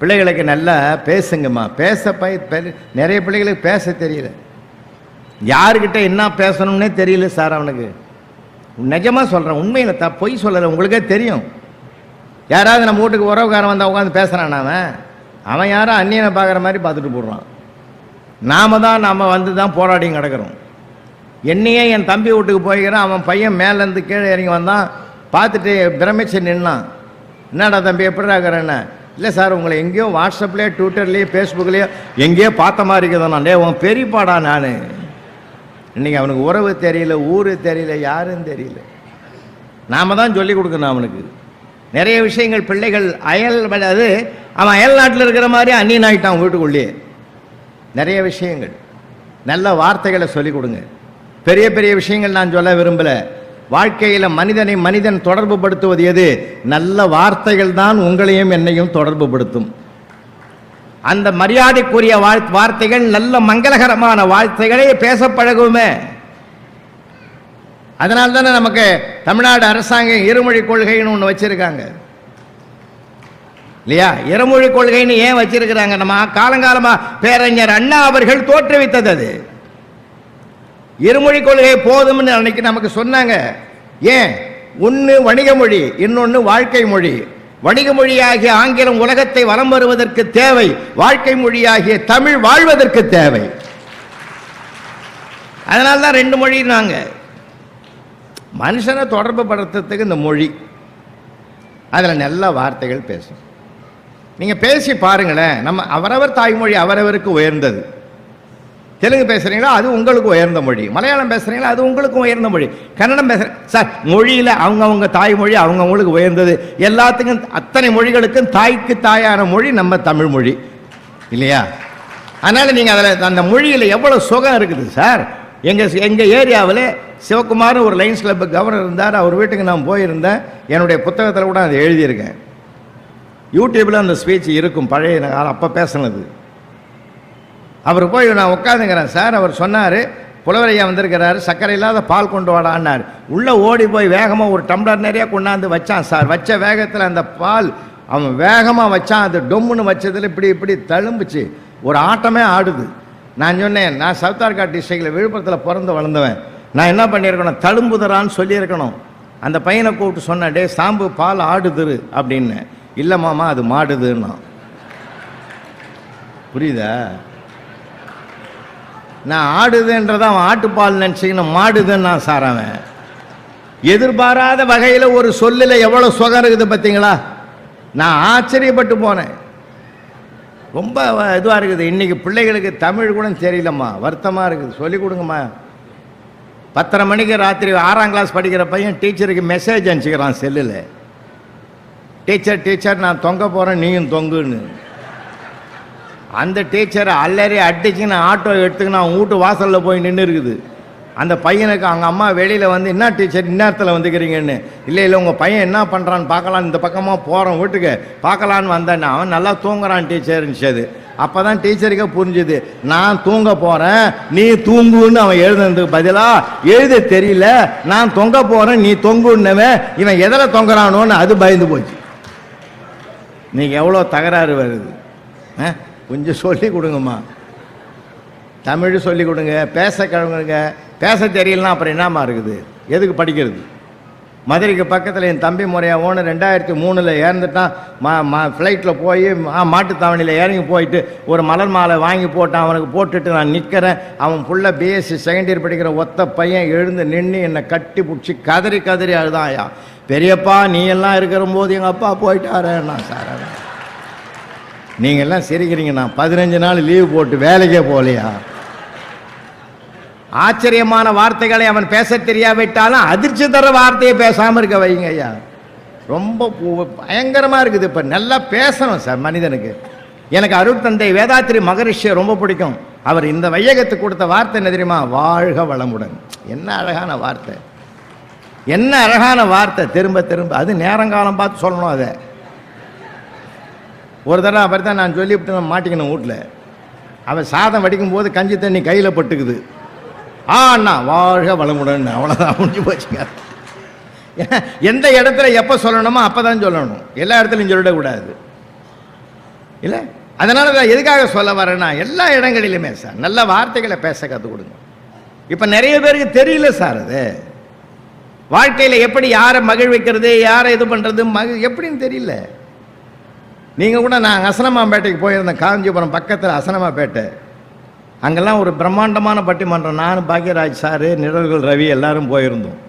பிள்ளைகளுக்கு நல்லா பேசுங்கம்மா. பேச பய நிறைய பிள்ளைகளுக்கு பேச தெரியல. யாருக்கிட்ட என்ன பேசணும்னே தெரியல சார் அவனுக்கு. நிஜமாக சொல்கிறேன் உண்மையில் த பொய் சொல்லலை உங்களுக்கே தெரியும். யாராவது நம்ம வீட்டுக்கு உறவுக்காரன் வந்தால் உட்காந்து பேசுகிறான் அவன் அவன் யாரோ அந்நியனை பார்க்குற மாதிரி பார்த்துட்டு போடுறான். நாம தான் நம்ம வந்து தான் போராடியும் கிடக்கிறோம். என்னையே என் தம்பி வீட்டுக்கு போய்க்கிறான் அவன் பையன் மேலேருந்து கீழே இறங்கி வந்தான் பார்த்துட்டு பிரமிச்சு நின்னான். என்னடா தம்பி எப்படி இருக்கிறேன்னு இல்லை சார் உங்களை எங்கேயோ வாட்ஸ்அப்லேயோ ட்விட்டர்லேயோ ஃபேஸ்புக்லேயோ எங்கேயோ பார்த்த மாதிரி இருக்குதான் நான் உன் பெரியப்பாடா நான். இன்னைக்கு அவனுக்கு உறவு தெரியல ஊர் தெரியல யாரும் தெரியல. நாம தான் சொல்லி கொடுக்கணும் அவனுக்கு. நிறைய விஷயங்கள் பிள்ளைகள் அயல் அது அவன் அயல் நாட்டில் இருக்கிற மாதிரி அந்நியன் ஆகிட்டான் வீட்டுக்குள்ளேயே. நிறைய விஷயங்கள். நல்ல வார்த்தைகளை சொல்லிக் கொடுங்க. பெரிய பெரிய விஷயங்கள் நான் சொல்ல விரும்பலை. வாழ்க்கையில் மனிதனை மனிதன் தொடர்பு படுத்துவது எது? நல்ல வார்த்தைகள் தான் உங்களையும் என்னையும் தொடர்பு படுத்தும் அந்த மரியாதைக்குரிய வார்த்தைகள் நல்ல மங்களகரமான வார்த்தைகளே பேச பழகுமே. அதனால தானே நமக்கு தமிழ்நாடு அரசாங்கம் இருமொழி கொள்கைன்னு ஒன்று வச்சிருக்காங்க. இல்லையா? இருமொழி கொள்கைன்னு ஏன் வச்சிருக்கிறாங்க? நம்ம காலங்காலமா பேரறிஞர் அண்ணா அவர்கள் தோற்றுவித்தது அது. இருமொழி கொள்கை போதும்னு அன்னைக்கு நமக்கு சொன்னாங்க. ஏன்? ஒன்று வணிக மொழி இன்னொன்று வாழ்க்கை மொழி. வணிக மொழியாகிய ஆங்கிலம் உலகத்தை வலம் வருவதற்கு தேவை வாழ்க்கை மொழியாகிய தமிழ் வாழ்வதற்கு தேவை. அதனால தான் ரெண்டு மொழினாங்க. மனுஷனை தொடர்பு படுத்துறதுக்கு இந்த மொழி. அதில் நல்ல வார்த்தைகள் பேசும். நீங்கள் பேசி பாருங்களேன் நம்ம அவரவர் தாய்மொழி அவரவருக்கு உயர்ந்தது. தெலுங்கு பேசுகிறீங்களா அது உங்களுக்கு உயர்ந்த மொழி. மலையாளம் பேசுகிறீங்களா அது உங்களுக்கும் உயர்ந்த மொழி. கன்னடம் பேசுகிறேன் சார் மொழியில் அவங்கவுங்க தாய்மொழி அவங்கவுங்களுக்கு உயர்ந்தது. எல்லாத்துக்கும் அத்தனை மொழிகளுக்கும் தாய்க்கு தாயான மொழி நம்ம தமிழ் மொழி. இல்லையா? அதனால் நீங்கள் அதில் அந்த மொழியில் எவ்வளோ சுகம் இருக்குது சார்? எங்கள் எங்கள் ஏரியாவில் சிவகுமார் ஒரு லைன்ஸ் கிளப் கவர்னர் இருந்தார். அவர் வீட்டுக்கு நான் போயிருந்தேன். என்னுடைய புத்தகத்தில் கூட அதை எழுதியிருக்கேன். யூடியூப்பில் அந்த ஸ்பீச் இருக்கும் பழைய காலம் அப்போ பேசுனது. அவர் போய் நான் உட்காந்துங்கிறேன் சார். அவர் சொன்னார் புலவரையா வந்திருக்கிறாரு சர்க்கரை இல்லாத பால் கொண்டு வாடான்னார். உள்ளே ஓடி போய் வேகமாக ஒரு டம்ளர் நிறைய கொண்டாந்து வச்சான் சார். வச்ச வேகத்தில் அந்த பால் அவன் வேகமாக வச்சான். அது டொம்முன்னு வச்சதில் இப்படி இப்படி தழும்புச்சு. ஒரு ஆட்டமே ஆடுது. நான் சொன்னேன் நான் சவுத்தார்காட் டிஸ்ட்ரிக்டில் விழுப்புரத்தில் பிறந்து வளர்ந்தவன். நான் என்ன பண்ணியிருக்கணும்? தழும்புதரான்னு சொல்லியிருக்கணும். அந்த பையனை கூப்பிட்டு சொன்னேன் டே சாம்பு பால் ஆடுதுரு அப்படின்னு. இல்லை மாமா அது மாடுதுன்னா புரியுதா? நான் ஆடுதுன்றத அவன் ஆட்டுப்பால் நினச்சிக்கணும் மாடுதுன்னு நான் சார் அவன் எதிர்பாராத வகையில் ஒரு சொல்லில் எவ்வளோ சுகம் இருக்குது பார்த்தீங்களா நான் ஆச்சரியப்பட்டு போனேன். ரொம்ப இதுவாக இருக்குது. இன்றைக்கி பிள்ளைகளுக்கு தமிழ் கூட தெரியலம்மா. வருத்தமாக இருக்குது. சொல்லிக் கொடுங்கம்மா. பத்தரை மணிக்கு ராத்திரி ஆறாம் கிளாஸ் படிக்கிற பையன் டீச்சருக்கு மெசேஜ் அனுப்பிச்சிக்கிறான் செல்லில். டீச்சர் டீச்சர் நான் தொங்க போகிறேன் நீயும் தொங்குன்னு. அந்த டீச்சரை அல்லறி அடிச்சுன்னு ஆட்டோ எடுத்துக்கின்னு அவன் வீட்டு வாசலில் போய் நின்று இருக்குது அந்த பையனுக்கு அவங்க அம்மா வெளியில் வந்து என்ன டீச்சர் இந்நேரத்தில் வந்துக்கிறீங்கன்னு? இல்லை இல்லை உங்கள் பையன் என்ன பண்ணுறான்னு பார்க்கலாம் இந்த பக்கமாக போகிறோம் வீட்டுக்கு பார்க்கலான்னு வந்தேன் அவன் நல்லா தூங்குறான் டீச்சர்னுச்சது அப்போ தான் டீச்சருக்கே புரிஞ்சுது. நான் தூங்க போகிறேன் நீ தூங்குன்னு அவன் எழுதுனதுக்கு பதிலாக எழுத தெரியல. நான் தொங்க போகிறேன் நீ தொங்குன்னவன் இவன் எதில் தொங்குறானோன்னு அது பயந்து போச்சு. இன்னைக்கு எவ்வளோ தகராறு வருது. ஆ? கொஞ்சம் சொல்லி கொடுங்கம்மா. தமிழ் சொல்லி கொடுங்க பேச கழுவுங்க பேச தெரியலனா அப்புறம் என்னம்மா இருக்குது? எதுக்கு படிக்கிறது? மதுரைக்கு பக்கத்தில் என் தம்பி முறையாக ஓனர் ரெண்டாயிரத்தி மூணில் இறந்துட்டான். மா மா ஃப்ளைட்டில் போய் மா மாட்டுத்தாவணியில் இறங்கி போயிட்டு ஒரு மலர் மாலை வாங்கி போட்டான். அவனுக்கு போட்டுட்டு நான் நிற்கிறேன் அவன் புள்ள பிஎஸ்சி செகண்ட் இயர் படிக்கிற ஒத்த பையன் எழுந்து நின்று என்னை கட்டி பிடிச்சி கதறி கதறி அழுதாயா. பெரியப்பா நீ எல்லாம் இருக்கிற போது எங்கள் அப்பா போயிட்டாரே நான் சார். நீங்கள் எல்லாம் சிரிக்கிறீங்க நான் பதினஞ்சு நாள் லீவ் போட்டு வேலைக்கே போகலையா? ஆச்சரியமான வார்த்தைகளை அவன் பேச தெரியாவிட்டாலும் அதிர்ச்சி தர வார்த்தையை பேசாமல் இருக்க வைங்க ஐயா. ரொம்ப பயங்கரமாக இருக்குது இப்போ. நல்லா பேசணும் சார் மனிதனுக்கு. எனக்கு அருட்தந்தை வேதாத்திரி மகரிஷியை ரொம்ப பிடிக்கும். அவர் இந்த வையகத்துக்கு கொடுத்த வார்த்தை என்ன தெரியுமா? வாழ்க வளமுடன். என்ன அழகான வார்த்தை. என்ன அழகான வார்த்தை. திரும்ப திரும்ப. அது நேரங்காலம் பார்த்து சொல்லணும் அதை. ஒரு தடவை அப்படி தான் நான் சொல்லிவிட்டு நான் மாட்டிக்கணும் வீட்டில் அவன் சாதம் வடிக்கும் போது கஞ்சி தண்ணி கையில் பட்டுக்குது. ஆ அண்ணா வாழ்க வளமுடன் அவ்வளோதான் முடிஞ்சு போச்சுங்க. எந்த இடத்துல எப்போ சொல்லணுமோ அப்போ தான் சொல்லணும். எல்லா இடத்துலையும் சொல்லிடக்கூடாது. இல்லை? அதனால நான் எதுக்காக சொல்ல வரேன்னா எல்லா இடங்களிலுமே சார் நல்ல வார்த்தைகளை பேச கற்றுக் கொடுங்க. இப்போ நிறைய பேருக்கு தெரியல சார் அது. வாழ்க்கையில் எப்படி யாரை மகிழ்விக்கிறது யாரை இது பண்ணுறது மகி எப்படின்னு தெரியல. நீங்கள் கூட நான் அசனமாம்பேட்டைக்கு போயிருந்தேன். காஞ்சிபுரம் பக்கத்தில் அசனமாப்பேட்டை அங்கெல்லாம் ஒரு பிரம்மாண்டமான பட்டிமன்றம். நான் பாக்யராஜ் சார் நிழல்கள் ரவி எல்லாரும் போயிருந்தோம்.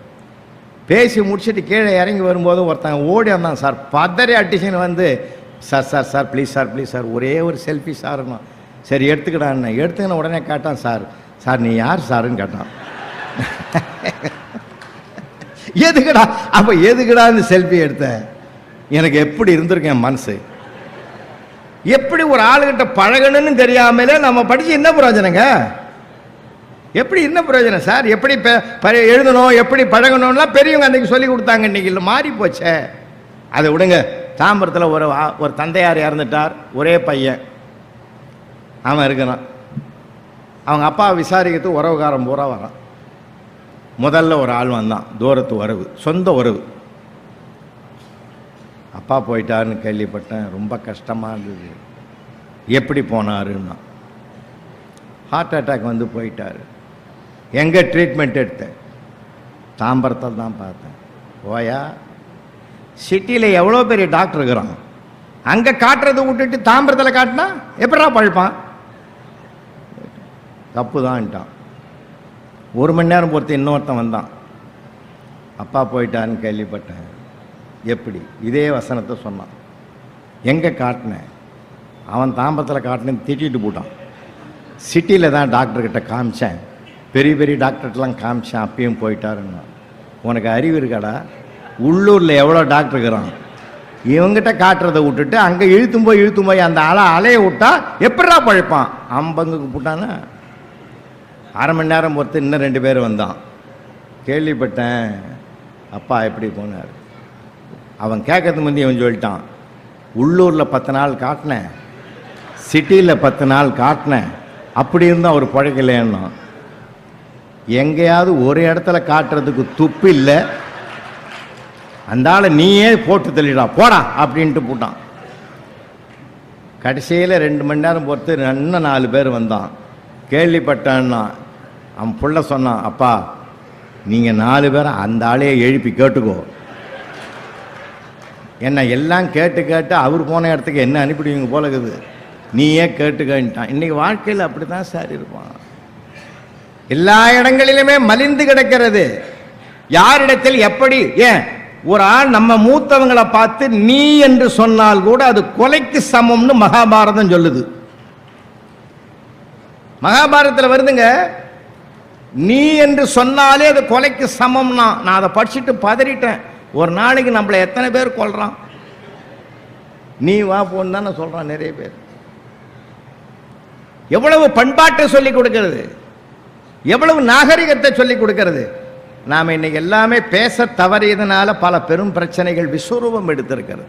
பேசி முடிச்சுட்டு கீழே இறங்கி வரும்போது ஒருத்தன் ஓடி வந்தான் சார். பதறி அட்டிஷன் வந்து sir sir sir please sir please sir ஒரே ஒரு செல்ஃபி சார்னா சரி எடுத்துக்கிடான்னு எடுத்துக்கின உடனே கேட்டான் சார். சார் நீ யார் சாருன்னு கேட்டான். எதுக்குடா? அப்போ எதுக்குடா இந்த செல்ஃபி எடுத்த எனக்கு எப்படி இருந்திருக்கேன் மனசு? எப்படி ஒரு ஆளுகிட்ட பழகணும்னு தெரியாமலே நம்ம படிச்சு என்ன பிரயோஜனங்க எப்படி என்ன பிரயோஜனம் சார் எப்படி எழுதணும் எப்படி பழகணும்லாம் பெரியவங்க அன்னைக்கு சொல்லி கொடுத்தாங்க. இன்னைக்கு இல்லை மாறி போச்சே. அதை விடுங்க. தாம்பரத்தில் ஒரு ஒரு தந்தையார் இறந்துட்டார். ஒரே பையன். அவன் இருக்கிறான். அவங்க அப்பா விசாரிக்கிறதுக்கு உறவுகாரன் பூரா வரான். முதல்ல ஒரு ஆள் வந்தான். தூரத்து உறவு சொந்த உறவு. அப்பா போயிட்டாருன்னு கேள்விப்பட்டேன். ரொம்ப கஷ்டமாக இருந்தது. எப்படி போனாருன்னா ஹார்ட் அட்டாக் வந்து போயிட்டார். எங்கே ட்ரீட்மெண்ட் எடுத்தேன்? தாம்பரத்தில் தான் பார்த்தேன். ஓயா சிட்டியில் எவ்வளோ பெரிய டாக்டர் இருக்கிறான்? அங்கே காட்டுறதை விட்டுட்டு தாம்பரத்தில் காட்டினா எப்படா பழப்பான்? தப்பு தான்ட்டான் ஒரு மணி நேரம் பொறுத்து இன்னொருத்தன் வந்தான். அப்பா போயிட்டான்னு கேள்விப்பட்டேன். எப்படி? இதே வசனத்தை சொன்னான். எங்கே காட்டினேன் அவன் தாம்பத்தில் காட்டினேன்னு திட்டிட்டு போட்டான். சிட்டியில் தான் டாக்டர்கிட்ட காமிச்சேன். பெரிய பெரிய டாக்டர்கிட்டலாம் காமிச்சேன். அப்பயும் போயிட்டாருன்னா. உனக்கு அறிவு இருக்காடா? உள்ளூரில் எவ்வளோ டாக்டர் இருக்கிறான்? இவங்கிட்ட காட்டுறதை விட்டுட்டு அங்கே இழுத்தும் போய் இழுத்தும் போய் அந்த அலை அலையை விட்டா எப்படிடா பழைப்பான்? அம்பங்குக்கு போட்டானா. அரை மணி நேரம் பொறுத்து இன்னும் ரெண்டு பேர் வந்தான். கேள்விப்பட்டேன். அப்பா எப்படி போனார்? அவன் கேட்கறது முந்தி அவன் சொல்லிட்டான் உள்ளூரில் பத்து நாள் காட்டினேன் சிட்டியில் பத்து நாள் காட்டினேன் அப்படி இருந்தும் அவர் பழக்கலைன்னா எங்கேயாவது ஒரு இடத்துல காட்டுறதுக்கு துப்பு இல்லை அந்த ஆளை நீயே போட்டு தள்ளிடா போடா அப்படின்ட்டு போட்டான். கடைசியில் ரெண்டு மணி நேரம் பொறுத்து இன்னும் நாலு பேர் வந்தான். கேள்விப்பட்டான்னா அவன் புள்ள சொன்னான் அப்பா நீங்கள் நாலு பேரை அந்த ஆளையே எழுப்பி கேட்டுக்கோ. என்னை எல்லாம் கேட்டு கேட்டு அவர் போன இடத்துக்கு என்ன அனுப்பிடுவீங்க போல இருக்குது நீயே கேட்டுக்கிட்டான் இன்றைக்கி வாழ்க்கையில் அப்படி தான் சார் இருப்பான். எல்லா இடங்களிலுமே மலிந்து கிடக்கிறது. யாரிடத்தில் எப்படி? ஏன்? ஒரு ஆள் நம்ம மூத்தவங்களை பார்த்து நீ என்று சொன்னால் கூட அது கொலைக்கு சமம்னு மகாபாரதம் சொல்லுது. மகாபாரதத்தில் வருதுங்க நீ என்று சொன்னாலே அது கொலைக்கு சமம்னா நான் அதை படிச்சுட்டு பதறிட்டேன். ஒரு நாளைக்கு நம்மளை எத்தனை பேர் கொல்றான்? நீ வா போன்னு தானே சொல்றான் நிறைய பேர். எவ்வளவு பண்பாட்டை சொல்லி கொடுக்கிறது? எவ்வளவு நாகரிகத்தை சொல்லி கொடுக்கிறது? நாம் இன்னைக்கு எல்லாமே பேச தவறியதுனால பல பெரும் பிரச்சனைகள் விஸ்வரூபம் எடுத்திருக்கிறது.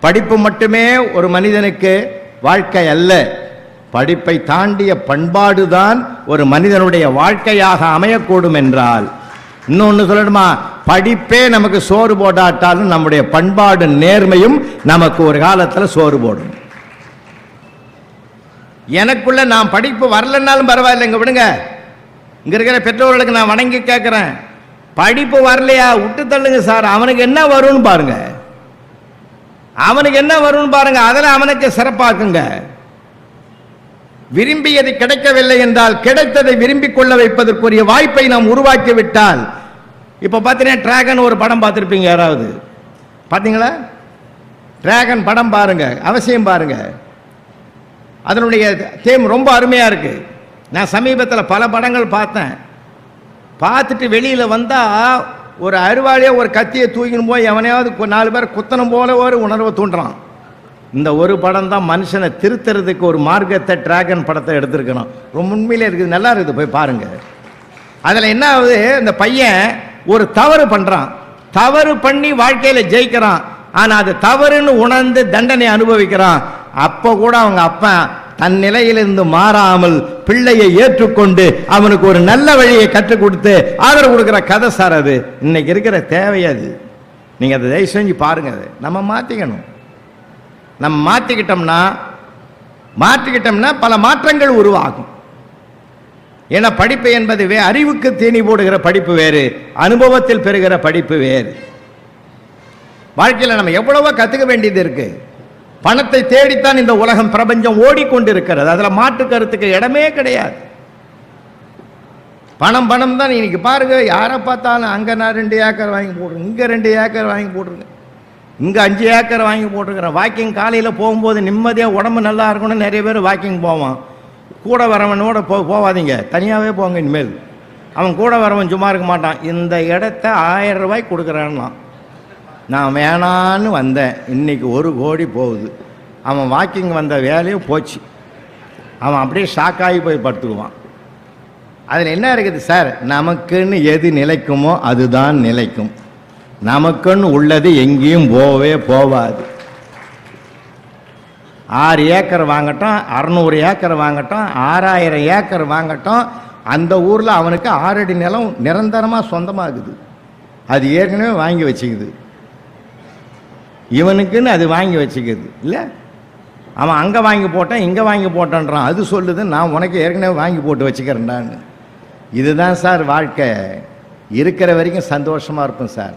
படிப்பு மட்டுமே ஒரு மனிதனுக்கு வாழ்க்கை அல்ல. படிப்பை தாண்டிய பண்பாடுதான் ஒரு மனிதனுடைய வாழ்க்கையாக அமையக்கூடும் என்றால் இன்னொன்று சொல்லணுமா? படிப்பே நமக்கு சோறு போடாட்டாலும் நம்முடைய பண்பாடு நேர்மையும் நமக்கு ஒரு காலத்தில் சோறு போடும். எனக்குள்ள நான் படிப்பு வரலன்னாலும் பரவாயில்ல இங்கே விடுங்க. இங்க இருக்கிற பெற்றோர்களுக்கு நான் வணங்கி கேட்கிறேன் படிப்பு வரலையா? விட்டு தள்ளுங்க சார். அவனுக்கு என்ன வரும்னு பாருங்க. அவனுக்கு என்ன வரும்னு பாருங்க. அதில் அவனுக்கு சிறப்பாக்குங்க. விரும்பியது கிடைக்கவில்லை என்றால் கிடைத்ததை விரும்பிக் கொள்ள வைப்பதற்குரிய வாய்ப்பை நாம் உருவாக்கி விட்டால் இப்போ பார்த்தீங்கன்னா டிராகன் ஒரு படம் பார்த்துருப்பீங்க யாராவது? பார்த்தீங்களா டிராகன் படம் பாருங்க அவசியம் பாருங்க. அதனுடைய தேம் ரொம்ப அருமையாக இருக்கு. நான் சமீபத்தில் பல படங்கள் பார்த்தேன். பார்த்துட்டு வெளியில் வந்தால் ஒரு அருவாளியை ஒரு கத்தியை தூக்கின்னு போய் எவனையாவது நாலு பேர் குத்தணும் போல ஒரு உணர்வை தூண்டுறான். இந்த ஒரு படம் தான் மனுஷனை திருத்துறதுக்கு ஒரு மார்க்கத்தை டிராகன் படத்தை எடுத்திருக்கணும். ரொம்ப உண்மையிலே இருக்குது நல்லா இருக்குது போய் பாருங்கள் அதில் என்ன ஆகுது இந்த பையன் ஒரு தவறு பண்ணுறான் தவறு பண்ணி வாழ்க்கையில் ஜெயிக்கிறான். ஆனால் அது தவறுன்னு உணர்ந்து தண்டனை அனுபவிக்கிறான். அப்போ கூட அவங்க அப்பா தன் நிலையிலிருந்து மாறாமல் பிள்ளையை ஏற்றுக்கொண்டு அவனுக்கு ஒரு நல்ல வழியை கற்றுக் கொடுத்து ஆதரவு கொடுக்குற கதை சார் அது. இன்னைக்கு இருக்கிற தேவை அது. நீங்கள் அதை தயவு செஞ்சு பாருங்க அதை. நம்ம மாற்றிக்கணும் நம்ம மாற்றிக்கிட்டோம்னா மாற்றிக்கிட்டோம்னா பல மாற்றங்கள் உருவாகும். ஏன்னா படிப்பு என்பது வே அறிவுக்கு தீனி போடுகிற படிப்பு வேறு அனுபவத்தில் பெறுகிற படிப்பு வேறு. வாழ்க்கையில் நம்ம எவ்வளவோ கற்றுக்க வேண்டியது இருக்கு. பணத்தை தேடித்தான் இந்த உலகம் பிரபஞ்சம் ஓடிக்கொண்டிருக்கிறது. அதில் மாற்று கருத்துக்கு இடமே கிடையாது. பணம் பணம் தான். இன்னைக்கு பாருங்க யாரை பார்த்தாலும் அங்கே நான் ரெண்டு ஏக்கர் வாங்கி போட்டுருங்க இங்கே ரெண்டு ஏக்கர் வாங்கி போட்டுருங்க இங்கே அஞ்சு ஏக்கர் வாங்கி போட்டுருக்குறேன். வாக்கிங் காலையில் போகும்போது நிம்மதியாக உடம்பு நல்லா இருக்கணும்னு நிறைய பேர் வாக்கிங் போவான். கூட வரவனோட போ போவாதீங்க. தனியாகவே போங்க இனிமேல். அவன் கூட வரவன் சும்மா இருக்க மாட்டான். இந்த இடத்த ஆயிரம் ரூபாய் கொடுக்குறான்னா நான் வேணான்னு வந்தேன். இன்னைக்கு ஒரு கோடி போகுது. அவன் வாக்கிங் வந்த வேலையும் போச்சு. அவன் அப்படியே ஷாக்காகி போய் படுத்துக்குவான் அதில் என்ன இருக்குது சார்? நமக்குன்னு எது நிலைக்குமோ அதுதான் நிலைக்கும். நமக்குன்னு உள்ளது எங்கேயும் போகவே போகாது ஆறு ஏக்கர் வாங்கட்டும் அறநூறு ஏக்கர் வாங்கட்டும் ஆறாயிரம் ஏக்கர் வாங்கட்டும் அந்த ஊரில் அவனுக்கு ஆறடி நிலம் நிரந்தரமாக சொந்தமாகுது. அது ஏற்கனவே வாங்கி வச்சுக்குது. இவனுக்குன்னு அது வாங்கி வச்சுக்குது இல்லை? அவன் அங்கே வாங்கி போட்டான் இங்கே வாங்கி போட்டான்றான். அது சொல்லுது நான் உனக்கு ஏற்கனவே வாங்கி போட்டு வச்சுக்கிறேன்டான்னு. இதுதான் சார் வாழ்க்கை. இருக்கிற வரைக்கும் சந்தோஷமாக இருப்போம் சார்.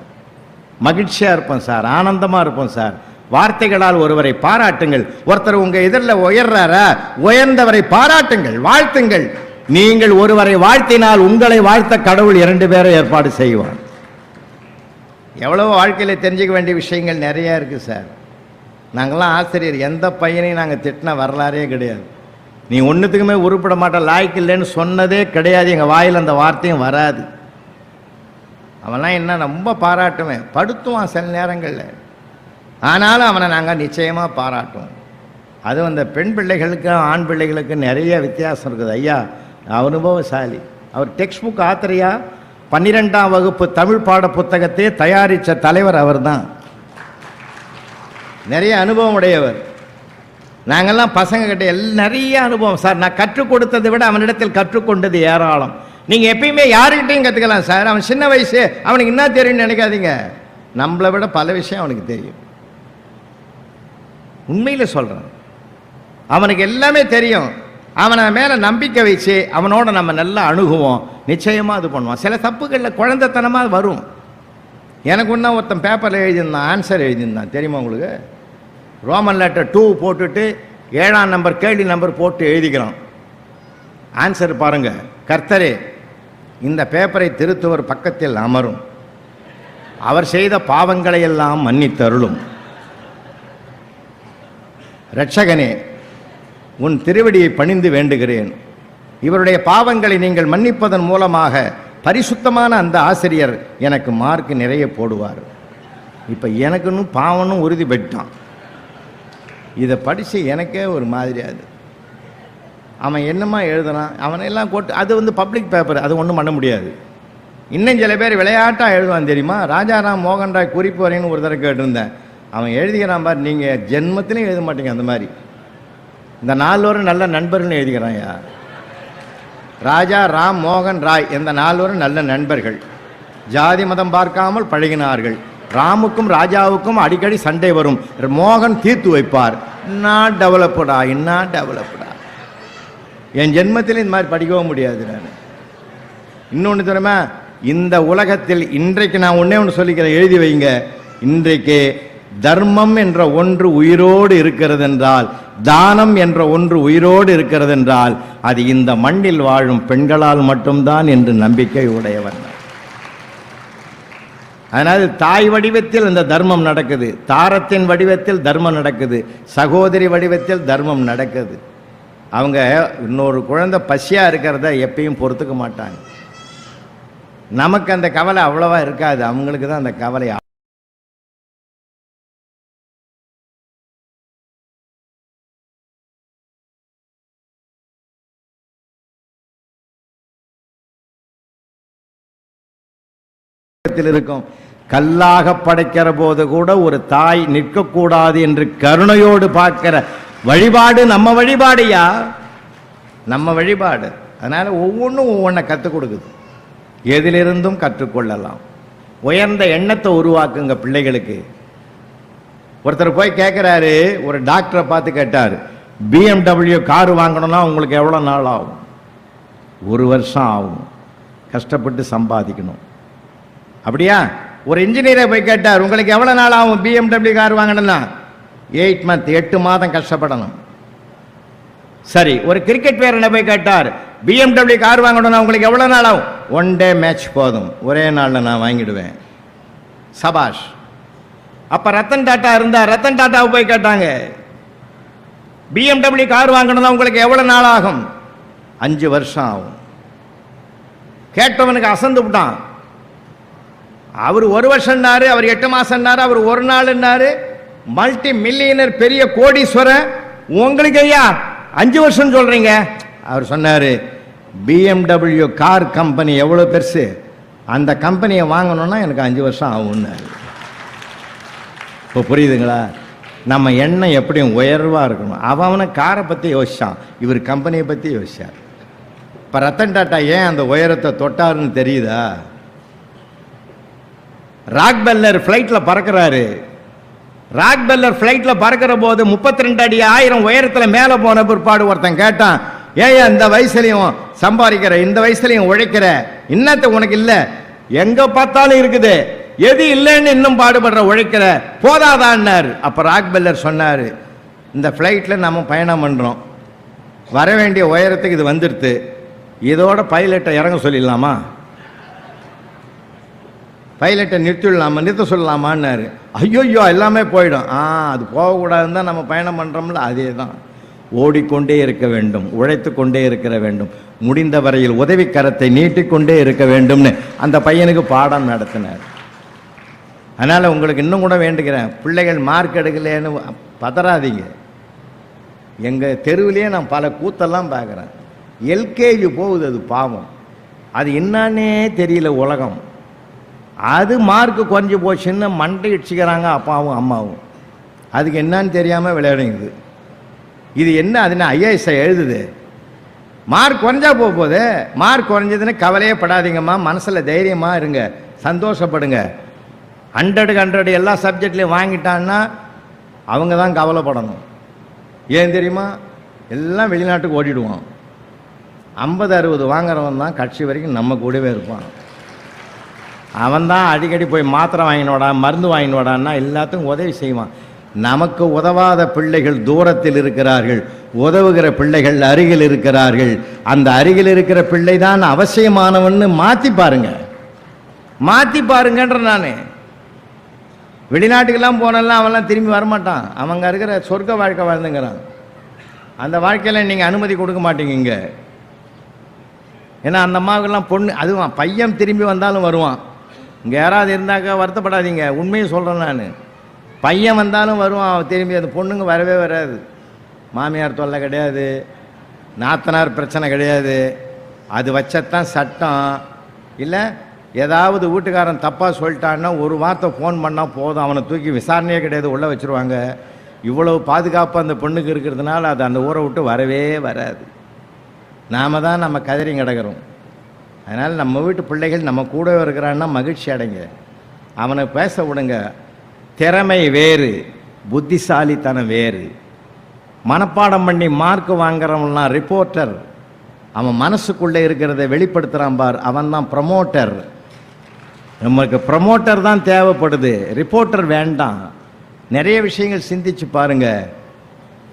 மகிழ்ச்சியாக இருப்போம் சார். ஆனந்தமாக இருப்போம் சார். வார்த்தைகளால் ஒருவரை பாராட்டுங்கள். ஒருத்தர் உங்க எதிரில் உயர்றாரா? உயர்ந்தவரை பாராட்டுங்கள் வாழ்த்துங்கள். நீங்கள் ஒருவரை வாழ்த்தினால் உங்களை வாழ்த்த கடவுள் இரண்டு பேரை ஏற்பாடு செய்வார். எவ்வளோ வாழ்க்கையில் தெரிஞ்சுக்க வேண்டிய விஷயங்கள் நிறைய இருக்கு சார். நாங்கள்லாம் ஆசிரியர். எந்த பையனையும் நாங்கள் திட்டின வரலாறே கிடையாது. நீ ஒன்றுத்துக்குமே உருப்பட மாட்ட லாய்க்கு இல்லைன்னு சொன்னதே கிடையாது. எங்கள் வாயில் அந்த வார்த்தையும் வராது. அவன்லாம் என்ன ரொம்ப பாராட்டுவேன். படுத்துவான் சில நேரங்களில். ஆனாலும் அவனை நாங்கள் நிச்சயமாக பாராட்டுவோம். அதுவும் அந்த பெண் பிள்ளைகளுக்கும் ஆண் பிள்ளைகளுக்கும் நிறைய வித்தியாசம் இருக்குது. ஐயா அனுபவசாலி. அவர் டெக்ஸ்ட் புக் ஆத்திரையா? பன்னிரெண்டாம் வகுப்பு தமிழ் பாட புத்தகத்தை தயாரித்த தலைவர் அவர்தான். நிறைய அனுபவம் உடையவர். நாங்கெல்லாம் பசங்க கிட்ட நிறைய அனுபவம். சார் நான் கற்றுக் கொடுத்ததை விட அவனிடத்தில் கற்றுக்கொண்டது ஏராளம். நீங்கள் எப்பயுமே யாருக்கிட்டையும் கற்றுக்கலாம் சார் அவன் சின்ன வயசு அவனுக்கு என்ன தெரியும்னு நினைக்காதீங்க. நம்மளை விட பல விஷயம் அவனுக்கு தெரியும். உண்மையில் சொல்கிறான் அவனுக்கு எல்லாமே தெரியும். அவனை மேலே நம்பிக்கை வச்சு அவனோட நம்ம நல்லா அணுகுவோம். நிச்சயமாக இது பண்ணுவான். சில தப்புகளில் குழந்தைத்தனமாக வரும். எனக்கு ஒன்றா ஒருத்தன் பேப்பரில் எழுதியிருந்தான் ஆன்சர் எழுதியிருந்தான். தெரியுமா உங்களுக்கு? ரோமன் லெட்டர் டூ போட்டுட்டு ஏழாம் நம்பர் கேள்வி நம்பர் போட்டு எழுதிக்கிறான். ஆன்சர் பாருங்கள் கர்த்தரே இந்த பேப்பரை திருத்துவர் பக்கத்தில் அமரும். அவர் செய்த பாவங்களை எல்லாம் மன்னித்தருளும். ரட்சகனே உன் திருவடியை பணிந்து வேண்டுகிறேன். இவருடைய பாவங்களை நீங்கள் மன்னிப்பதன் மூலமாக பரிசுத்தமான அந்த ஆசிரியர் எனக்கு மார்க் நிறைய போடுவார். இப்போ எனக்குன்னு பாவனும் உறுதி பெற்றான் இதை படித்து எனக்கே ஒரு மாதிரியாது அவன் என்னமா எழுதுனான் அவனை எல்லாம் போட்டு அது வந்து பப்ளிக் பேப்பர் அது ஒன்றும் பண்ண முடியாது. இன்னும் சில பேர் விளையாட்டாக எழுதுவான் தெரியுமா? ராஜாராம் மோகன் ராய் குறிப்பு வரைன்னு ஒரு தடவை கேட்டிருந்தேன். அவன் எழுதிக்கிறான் பார் நீங்கள் ஜென்மத்திலையும் எழுத மாட்டீங்க அந்த மாதிரி. இந்த நால்வரும் நல்ல நண்பர்கள்னு எழுதிக்கிறான்யா ராஜா ராம் மோகன் ராய் இந்த நால்வரும் நல்ல நண்பர்கள். ஜாதி மதம் பார்க்காமல் பழகினார்கள். ராமுக்கும் ராஜாவுக்கும் அடிக்கடி சண்டை வரும். மோகன் தீர்த்து வைப்பார். நான் டெவலப்டா என்ன டெவலப்டா என் ஜென்மத்தில் இந்த மாதிரி படிக்கவும் முடியாது நான். இன்னொன்று தெரியுமா? இந்த உலகத்தில் இன்றைக்கு நான் ஒன்றே ஒன்று சொல்லிக்கிறேன் எழுதி வைங்க. இன்றைக்கு தர்மம் என்ற ஒன்று உயிரோடு இருக்கிறது என்றால் தானம் என்ற ஒன்று உயிரோடு இருக்கிறது என்றால் அது இந்த மண்ணில் வாழும் பெண்களால் மட்டும்தான் என்று நம்பிக்கை உடையவன் அதனால் தாய் வடிவத்தில் இந்த தர்மம் நடக்குது தாரத்தின் வடிவத்தில் தர்மம் நடக்குது சகோதரி வடிவத்தில் தர்மம் நடக்குது. அவங்க இன்னொரு குழந்தை பசியாக இருக்கிறத எப்பயும் பொறுத்துக்க மாட்டாங்க. நமக்கு அந்த கவலை அவ்வளவா இருக்காது அவங்களுக்கு தான் அந்த கவலை உலகத்தில் இருக்கும். கல்லாக படைக்கிற போது கூட ஒரு தாய் நிற்கக்கூடாது என்று கருணையோடு பார்க்கிற வழிபாடு நம்ம வழிபாடுயா நம்ம வழிபாடு. அதனால் ஒவ்வொன்றும் ஒவ்வொன்றை கற்றுக் கொடுக்குது. எதிலிருந்தும் கற்றுக்கொள்ளலாம். உயர்ந்த எண்ணத்தை உருவாக்குங்க பிள்ளைகளுக்கு. ஒருத்தர் போய் கேட்குறாரு ஒரு டாக்டரை பார்த்து கேட்டார் பிஎம்டபிள்யூ கார் வாங்கணும்னா உங்களுக்கு எவ்வளோ நாள் ஆகும்? ஒரு வருஷம் ஆகும். கஷ்டப்பட்டு சம்பாதிக்கணும். அப்படியா? ஒரு இன்ஜினியரை போய் கேட்டார் உங்களுக்கு எவ்வளோ நாள் ஆகும் பிஎம்டபிள்யூ கார் வாங்கணும்னா? எயிட் மந்த் எட்டு மாதம் கஷ்டப்படணும். சரி ஒரு கிரிக்கெட் வீரனை போய் கேட்டார் பிஎம்டபிள்யூ கார் வாங்கணும்னா உங்களுக்கு எவ்வளோ நாள் ஆகும்? ஒன் டே மேட்ச் போதும். ஒரே நாளில் நான் வாங்கிடுவேன். சபாஷ் அப்போ ரத்தன் டாட்டா இருந்தால் ரத்தன் டாட்டாவை போய் கேட்டாங்க பிஎம்டபிள்யூ கார் வாங்கணும்னா உங்களுக்கு எவ்வளோ நாள் ஆகும்? அஞ்சு வருஷம் ஆகும். கேட்டவனுக்கு அசந்து விட்டான். அவர் ஒரு வருஷம்னாரு அவர் எட்டு மாசம்னாரு அவர் ஒரு நாள்னாரு மல்டி மில்லியனர் பெரிய கோடீஸ்வரன். உங்களுக்கு ஐயா அஞ்சு வருஷம் சொல்றீங்க. அவர் சொன்னாரு பிஎம்டபிள்யூ கார் கம்பெனி எவ்வளோ பெருசு? அந்த கம்பெனியை வாங்கணும்னா எனக்கு அஞ்சு வருஷம் ஆகும்னாரு இப்போ புரியுதுங்களா? நம்ம எண்ணம் எப்படியும் உயர்வாக இருக்கணும். அவன் அவனை காரை பற்றி யோசிச்சான். இவர் கம்பெனியை பற்றி யோசிச்சார். இப்போ ரத்தன் டாட்டா ஏன் அந்த உயரத்தை தொட்டாருன்னு தெரியுதா? ராக்பெல்லர் ஃப்ளைட்டில் பறக்கிறாரு. ராக்பெல்லர் ஃப்ளைட்டில் பறக்கிற போது முப்பத்தி ரெண்டு அடி ஆயிரம் உயரத்தில் மேலே போன பிற்பாடு ஒருத்தன் கேட்டான் ஏன் இந்த வயசுலையும் சம்பாதிக்கிற இந்த வயசுலையும் உழைக்கிற இன்னத்தை உனக்கு இல்லை. எங்கே பார்த்தாலும் இருக்குது. எது இல்லைன்னு இன்னும் பாடுபடுற உழைக்கிற போதாதான்னார். அப்போ ராக்பெல்லர் சொன்னார் இந்த ஃப்ளைட்டில் நம்ம பயணம் பண்ணுறோம் வர வேண்டிய உயரத்துக்கு இது வந்துடுது இதோட பைலட்டை இறங்க சொல்லிடலாமா? பைலட்டை நிறுத்திடலாமா நிறுத்த சொல்லலாமான்னாரு ஐயோயோ எல்லாமே போயிடும். ஆ அது போகக்கூடாதுன்னு தான் நம்ம பயணம் பண்ணுறோம்ல அதே தான் ஓடிக்கொண்டே இருக்க வேண்டும் உழைத்து கொண்டே இருக்கிற வேண்டும். முடிந்த வரையில் உதவிக்கரத்தை நீட்டிக்கொண்டே இருக்க வேண்டும்னு அந்த பையனுக்கு பாடம் நடத்தினார். அதனால் உங்களுக்கு இன்னும் கூட வேண்டுகிறேன். பிள்ளைகள் மார்க் எடுக்கலேன்னு பதறாதீங்க. எங்கள் தெருவிலே நான் பல கூத்தெல்லாம் பார்க்குறேன். எல்கேஜி போகுது அது பாவம். அது என்னன்னே தெரியல உலகம். அது மார்க் குறைஞ்சி போச்சுன்னு மண்டை இடிச்சுக்கிறாங்க அப்பாவும் அம்மாவும். அதுக்கு என்னன்னு தெரியாமல் விளையாடுங்குது இது என்ன அதுன்னு ஐஏஎஸ்ஐ எழுதுது. மார்க் குறைஞ்சா போக போகுது. மார்க் குறைஞ்சதுன்னு கவலையே படாதீங்கம்மா. மனசில் தைரியமாக இருங்க. சந்தோஷப்படுங்க. ஹண்ட்ரடுக்கு ஹண்ட்ரடு எல்லா சப்ஜெக்ட்லையும் வாங்கிட்டான்னா அவங்க தான் கவலைப்படணும். ஏன் தெரியுமா? எல்லாம் வெளிநாட்டுக்கு ஓடிடுவோம் ஐம்பது அறுபது வாங்குறவன் தான் கட்சி வரைக்கும் நம்ம கூடவே இருப்பான். அவன் தான் அடிக்கடி போய் மாத்திரை வாங்கினோடா மருந்து வாங்கினோடான்னா எல்லாத்துக்கும் உதவி செய்வான். நமக்கு உதவாத பிள்ளைகள் தூரத்தில் இருக்கிறார்கள். உதவுகிற பிள்ளைகள் அருகில் இருக்கிறார்கள். அந்த அருகில் இருக்கிற பிள்ளை தான் அவசியமானவன்னு மாற்றி பாருங்க. மாற்றி பாருங்கன்ற நான். வெளிநாட்டுக்கெல்லாம் போனெல்லாம் அவன்லாம் திரும்பி வரமாட்டான். அவங்க இருக்கிற சொர்க்க வாழ்க்கை வாழ்ந்துங்கிறான். அந்த வாழ்க்கையில் நீங்கள் அனுமதி கொடுக்க மாட்டீங்க இங்கே. ஏன்னா அந்த அம்மாவுக்கெல்லாம் பொண்ணு அதுவும் பையன் திரும்பி வந்தாலும் வருவான். இங்கே யாராவது இருந்தாக்கா வருத்தப்படாதீங்க. உண்மையை சொல்கிறேன் நான். பையன் வந்தாலும் வருவான் திரும்பி அந்த பொண்ணுங்க வரவே வராது. மாமியார் தொல்லை கிடையாது. நாத்தனார் பிரச்சனை கிடையாது. அது வச்சத்தான் சட்டம். இல்லை ஏதாவது வீட்டுக்காரன் தப்பாக சொல்லிட்டான்னா ஒரு வார்த்தை ஃபோன் பண்ணால் போதும். அவனை தூக்கி விசாரணையே கிடையாது உள்ளே வச்சுருவாங்க. இவ்வளவு பாதுகாப்பு அந்த பொண்ணுக்கு இருக்கிறதுனால அது அந்த ஊரை விட்டு வரவே வராது. நாம தான் நம்ம கதறி கிடக்கிறோம். அதனால் நம்ம வீட்டு பிள்ளைகள் நம்ம கூட இருக்கிறான்னா மகிழ்ச்சி அடைங்க. அவனை பேச விடுங்க. திறமை வேறு புத்திசாலித்தனம் வேறு. மனப்பாடம் பண்ணி மார்க் வாங்குறவன்லாம் ரிப்போர்ட்டர் அவன் மனசுக்குள்ளே இருக்கிறத வெளிப்படுத்துகிறான் பார் அவன் தான் ப்ரமோட்டர் நமக்கு ப்ரமோட்டர் தான் தேவைப்படுது. ரிப்போர்ட்டர் வேண்டாம். நிறைய விஷயங்கள் சிந்திச்சு பாருங்க.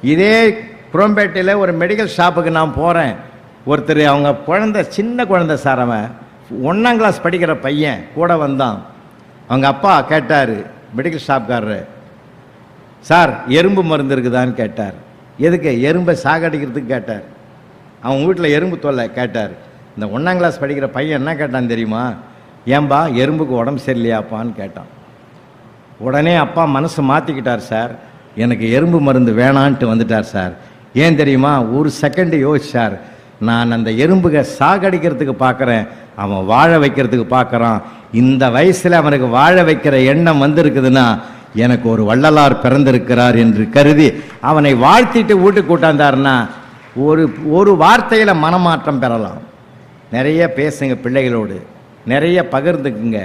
இதே குரோம்பேட்டையில் ஒரு மெடிக்கல் ஷாப்புக்கு நான் போகிறேன் ஒருத்தர் அவங்க குழந்த சின்ன குழந்த சார் அவன் ஒன்றாம் கிளாஸ் படிக்கிற பையன் கூட வந்தான். அவங்க அப்பா கேட்டார் மெடிக்கல் ஷாப்காரரு சார் எறும்பு மருந்து இருக்குதான்னு கேட்டார். எதுக்கு எறும்பை சாகடிக்கிறதுக்கு கேட்டார். அவன் வீட்டில் எறும்பு தொல்லை கேட்டார். இந்த ஒன்றாம் கிளாஸ் படிக்கிற பையன் என்ன கேட்டான் தெரியுமா? ஏன்பா எறும்புக்கு உடம்பு சரியில்லையாப்பான்னு கேட்டான். உடனே அப்பா மனசு மாற்றிக்கிட்டார் சார் எனக்கு எறும்பு மருந்து வேணான்ட்டு வந்துட்டார் சார். ஏன் தெரியுமா? ஒரு செகண்டு யோசிச்சார். நான் அந்த எறும்புக சாகடிக்கிறதுக்கு பார்க்குறேன். அவன் வாழ வைக்கிறதுக்கு பார்க்குறான். இந்த வயசில் அவனுக்கு வாழ வைக்கிற எண்ணம் வந்திருக்குதுன்னா எனக்கு ஒரு வள்ளலார் பிறந்திருக்கிறார் என்று கருதி அவனை வாழ்த்திட்டு வீட்டுக்கு கூட்டாந்தாருன்னா ஒரு ஒரு வார்த்தையில் மனமாற்றம் பெறலாம். நிறைய பேசுங்க பிள்ளைகளோடு. நிறைய பகிர்ந்துக்குங்க.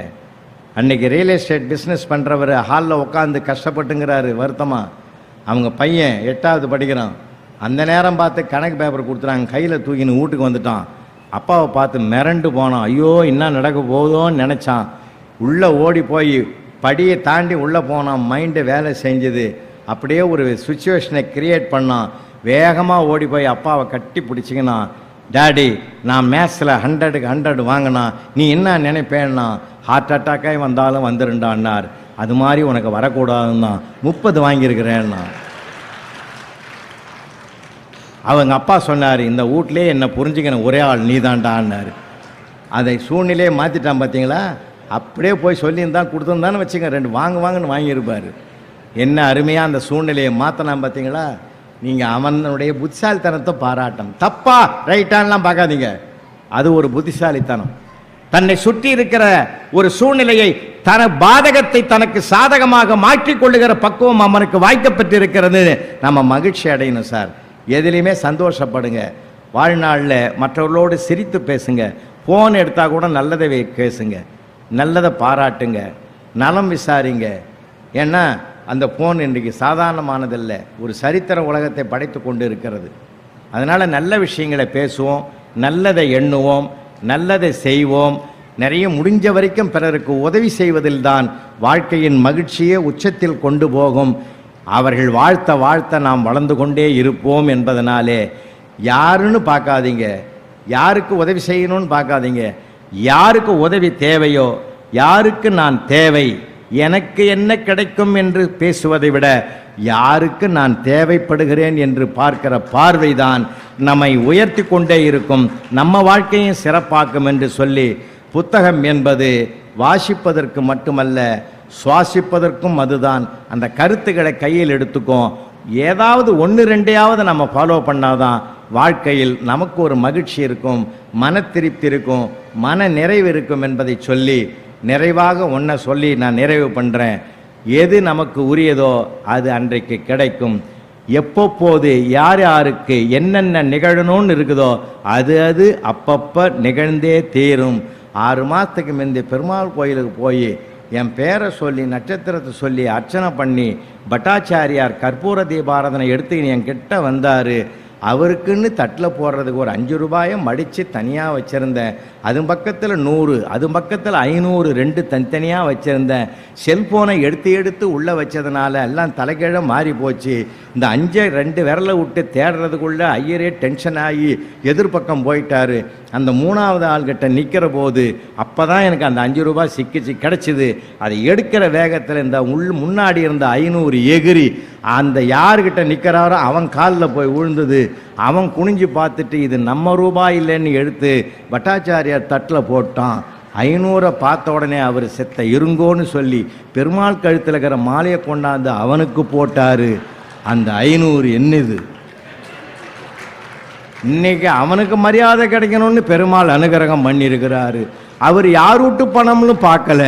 அன்றைக்கி ரியல் எஸ்டேட் பிஸ்னஸ் பண்ணுறவர் ஹாலில் உட்காந்து கஷ்டப்பட்டுங்கிறாரு வருத்தமாக அவங்க பையன் எட்டாவது படிக்கிறான். அந்த நேரம் பார்த்து கணக்கு பேப்பர் கொடுத்துறாங்க கையில் தூக்கின்னு வீட்டுக்கு வந்துட்டான். அப்பாவை பார்த்து மிரண்டு போனான். ஐயோ என்ன நடக்க போகுதோன்னு நினச்சான். உள்ளே ஓடி போய் படியை தாண்டி உள்ளே போனான். மைண்டு வேலை செஞ்சது. அப்படியே ஒரு சுச்சுவேஷனை கிரியேட் பண்ணான். வேகமாக ஓடி போய் அப்பாவை கட்டி பிடிச்சிக்கினா டாடி நான் மேத்ஸில் ஹண்ட்ரடுக்கு ஹண்ட்ரட் வாங்கினா நீ என்ன நினைப்பேன்னா ஹார்ட் அட்டாக்காக வந்தாலும் வந்துருண்டான்னார். அது மாதிரி உனக்கு வரக்கூடாதுன்னா முப்பது வாங்கியிருக்கிறேன்னா அவங்க அப்பா சொன்னார் இந்த வீட்லயே என்னை புரிஞ்சுக்கணும் ஒரே ஆள் நீதான்டான்னாரு அதை சூழ்நிலையை மாற்றிட்டான் பார்த்தீங்களா அப்படியே போய் சொல்லியிருந்தான் கொடுத்துருந்தான்னு வச்சுங்க ரெண்டு வாங்க வாங்கன்னு வாங்கியிருப்பார். என்ன அருமையாக அந்த சூழ்நிலையை மாற்றினான் பார்த்தீங்களா நீங்கள் அவனுடைய புத்திசாலித்தனத்தை பாராட்டம் தப்பா ரைட்டான்லாம் பார்க்காதீங்க. அது ஒரு புத்திசாலித்தனம். தன்னை சுற்றி இருக்கிற ஒரு சூழ்நிலையை தன பாதகத்தை தனக்கு சாதகமாக மாற்றிக்கொள்ளுகிற பக்குவம் அவனுக்கு வாய்க்கப்பட்டிருக்கிறது. நம்ம மகிழ்ச்சி அடையணும் சார். எதுலேயுமே சந்தோஷப்படுங்க. வாழ்நாளில் மற்றவர்களோடு சிரித்து பேசுங்க. ஃபோன் எடுத்தால் கூட நல்லதை பேசுங்க. நல்லதை பாராட்டுங்க. நலம் விசாரிங்க. ஏன்னா அந்த ஃபோன் இன்றைக்கு சாதாரணமானதல்ல. ஒரு சரித்திர உலகத்தை படைத்து கொண்டு இருக்கிறது அதனால் நல்ல விஷயங்களை பேசுவோம் நல்லதை எண்ணுவோம் நல்லதை செய்வோம். நிறைய முடிஞ்ச வரைக்கும் பிறருக்கு உதவி செய்வதில்தான் வாழ்க்கையின் மகிழ்ச்சியை உச்சத்தில் கொண்டு போகும். அவர்கள் வாழ்த்த வாழ்த்த நாம் வளர்ந்து கொண்டே இருப்போம் என்பதனாலே யாருன்னு பார்க்காதீங்க. யாருக்கு உதவி செய்யணும்னு பார்க்காதீங்க. யாருக்கு உதவி தேவையோ யாருக்கு நான் தேவை எனக்கு என்ன கிடைக்கும் என்று பேசுவதை விட யாருக்கு நான் தேவைப்படுகிறேன் என்று பார்க்கிற பார்வைதான் நம்மை உயர்த்தி கொண்டே இருக்கும் நம்ம வாழ்க்கையும் சிறப்பாக்கும் என்று சொல்லி புத்தகம் என்பது வாசிப்பதற்கு மட்டுமல்ல சுவாசிப்பதற்கும் அதுதான். அந்த கருத்துக்களை கையில் எடுத்துக்கும் ஏதாவது ஒன்று ரெண்டையாவது நம்ம ஃபாலோ பண்ணாதான் வாழ்க்கையில் நமக்கு ஒரு மகிழ்ச்சி இருக்கும் மன திருப்தி இருக்கும் மன நிறைவு இருக்கும் என்பதை சொல்லி நிறைவாக ஒன்றை சொல்லி நான் நிறைவு பண்ணுறேன் எது நமக்கு உரியதோ அது அன்றைக்கு கிடைக்கும். எப்பப்போது யார் யாருக்கு என்னென்ன நிகழணும்னு இருக்குதோ அது அது அப்பப்போ நிகழ்ந்தே தீரும். ஆறு மாதத்துக்கு முந்தைய பெருமாள் கோயிலுக்கு போய் என் பேரை சொல்லி நட்சத்திரத்தை சொல்லி அர்ச்சனை பண்ணி பட்டாச்சாரியார் கற்பூர தீபாராதனை எடுத்து என்கிட்ட வந்தார். அவருக்குன்னு தட்டில் போடுறதுக்கு ஒரு அஞ்சு ரூபாயை மடித்து தனியாக வச்சுருந்தேன். அது பக்கத்தில் நூறு அது பக்கத்தில் ஐநூறு ரெண்டு தனித்தனியாக வச்சுருந்தேன். செல்ஃபோனை எடுத்து எடுத்து உள்ளே வச்சதுனால எல்லாம் தலைகீழ மாறி போச்சு. இந்த அஞ்சை ரெண்டு விரலை விட்டு தேடுறதுக்குள்ளே ஐயரே டென்ஷன் ஆகி எதிர்பக்கம் போயிட்டார். அந்த மூணாவது ஆள்கிட்ட நிற்கிற போது அப்போ தான் எனக்கு அந்த அஞ்சு ரூபாய் சிக்கிச்சு கிடச்சிது. அதை எடுக்கிற வேகத்தில் இந்த உள் முன்னாடி இருந்த ஐநூறு எகிரி அந்த யார்கிட்ட நிற்கிறாரோ அவன் காலில் போய் விழுந்தது. அவன் குனிஞ்சு பார்த்துட்டு இது நம்ம ரூபாய் இல்லைன்னு எடுத்து பட்டாச்சாரியார் தட்டில் போட்டான். ஐநூறை பார்த்த உடனே அவர் செத்த இருங்கோன்னு சொல்லி பெருமாள் கழுத்தில் இருக்கிற மாலையை கொண்டாந்து அவனுக்கு போட்டாரு. அந்த ஐநூறு என்னது? இன்னைக்கு அவனுக்கு மரியாதை கிடைக்கணும்னு பெருமாள் அனுகிரகம் பண்ணியிருக்கிறாரு. அவர் யார் வீட்டு பணம்னு பார்க்கல.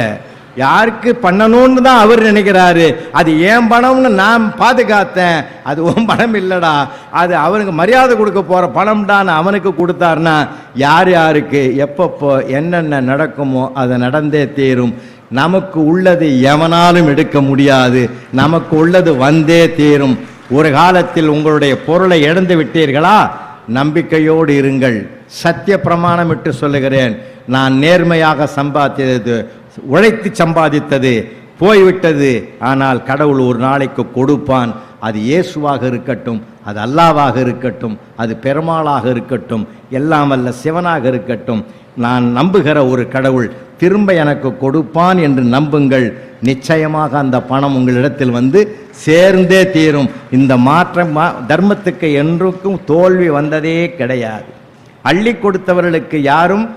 யாருக்கு பண்ணணும்னு தான் அவர் நினைக்கிறாரு. அது ஏன் பணம்னு நான் பாதுகாத்தேன். அது உன் பணம் இல்லைடா. அது அவனுக்கு மரியாதை கொடுக்க போற பணம்டான்னு அவனுக்கு கொடுத்தாருன்னா யார் யாருக்கு எப்பப்போ என்னென்ன நடக்குமோ அது நடந்தே தீரும். நமக்கு உள்ளது எவனாலும் எடுக்க முடியாது. நமக்கு உள்ளது வந்தே தீரும். ஒரு காலத்தில் உங்களுடைய பொருளை இழந்து விட்டீர்களா? நம்பிக்கையோடு இருங்கள். சத்திய பிரமாணமிட்டு சொல்லுகிறேன். நான் நேர்மையாக சம்பாத்தியது உழைத்து சம்பாதித்தது போய்விட்டது. ஆனால் கடவுள் ஒரு நாளைக்கு கொடுப்பான். அது இயேசுவாக இருக்கட்டும் அது அல்லாவாக இருக்கட்டும் அது பெருமாளாக இருக்கட்டும் எல்லாம் அல்ல சிவனாக இருக்கட்டும். நான் நம்புகிற ஒரு கடவுள் திரும்ப எனக்கு கொடுப்பான் என்று நம்புங்கள். நிச்சயமாக அந்த பணம் உங்களிடத்தில் வந்து சேர்ந்தே தீரும். இந்த மாற்றம் மா- தர்மத்துக்கு என்றுக்கும் தோல்வி வந்ததே கிடையாது. அள்ளி கொடுத்தவர்களுக்கு யாரும்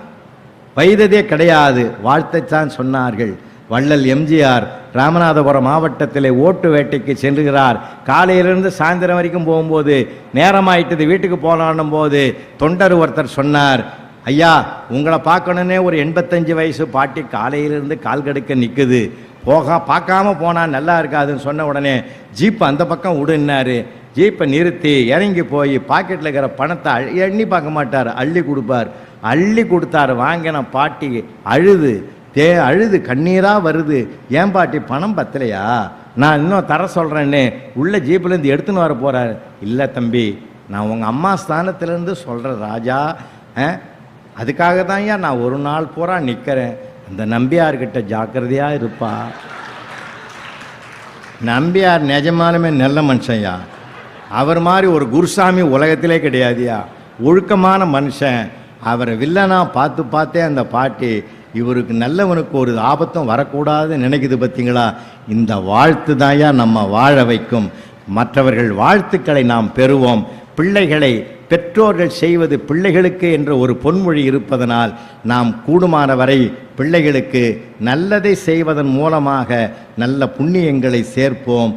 வைததே கிடையாது. வாழ்த்தைத்தான் சொன்னார்கள். வள்ளல் எம்ஜிஆர் ராமநாதபுரம் மாவட்டத்தில் ஓட்டு வேட்டைக்கு செல்லுகிறார் காலையிலிருந்து சாயந்தரம் வரைக்கும் போகும்போது நேரமாயிட்டது வீட்டுக்கு போலான்னும் போது தொண்டர் ஒருத்தர் சொன்னார் ஐயா உங்களை பார்க்கணுன்னே ஒரு எண்பத்தஞ்சு வயசு பாட்டி காலையிலிருந்து கால் கடுக்க நிற்குது போக பார்க்காம போனால் நல்லா இருக்காதுன்னு சொன்ன உடனே ஜீப் அந்த பக்கம் விடுன்னாரு ஜீப்பை நிறுத்தி இறங்கி போய் பாக்கெட்டில் இருக்கிற பணத்தை எண்ணி பார்க்க மாட்டார். அள்ளி கொடுப்பார். அள்ளி கொடுத்தாரு வாங்கின பாட்டி அழுது தே அழுது கண்ணீராக வருது. ஏன் பாட்டி பணம் பத்தலையா? நான் இன்னும் தர சொல்கிறேன்னு உள்ள ஜீப்லேருந்து எடுத்துன்னு வர போகிறாரு இல்லை தம்பி நான் உங்கள் அம்மா ஸ்தானத்திலேருந்து சொல்கிற ராஜா. ஆ, அதுக்காக தான் நான் ஒரு நாள் பூரா நிற்கிறேன் அந்த நம்பியார்கிட்ட ஜாக்கிரதையாக இருப்பா. நம்பியார் நிஜமானமே நல்ல மனுஷன்யா அவர் மாதிரி ஒரு குருசாமி உலகத்திலே கிடையாதுயா ஒழுக்கமான மனுஷன். அவரை வில்லனா பார்த்து பார்த்தே அந்த பாட்டி இவருக்கு நல்லவனுக்கு ஒரு ஆபத்தும் வரக்கூடாதுன்னு நினைக்குது பார்த்தீங்களா இந்த வாழ்த்து தாயா நம்ம வாழ வைக்கும். மற்றவர்கள் வாழ்த்துக்களை நாம் பெறுவோம். பிள்ளைகளை பெற்றோர்கள் செய்வது பிள்ளைகளுக்கு என்ற ஒரு பொன்மொழி இருப்பதனால் நாம் கூடுமான வரை பிள்ளைகளுக்கு நல்லதை செய்வதன் மூலமாக நல்ல புண்ணியங்களை சேர்ப்போம்.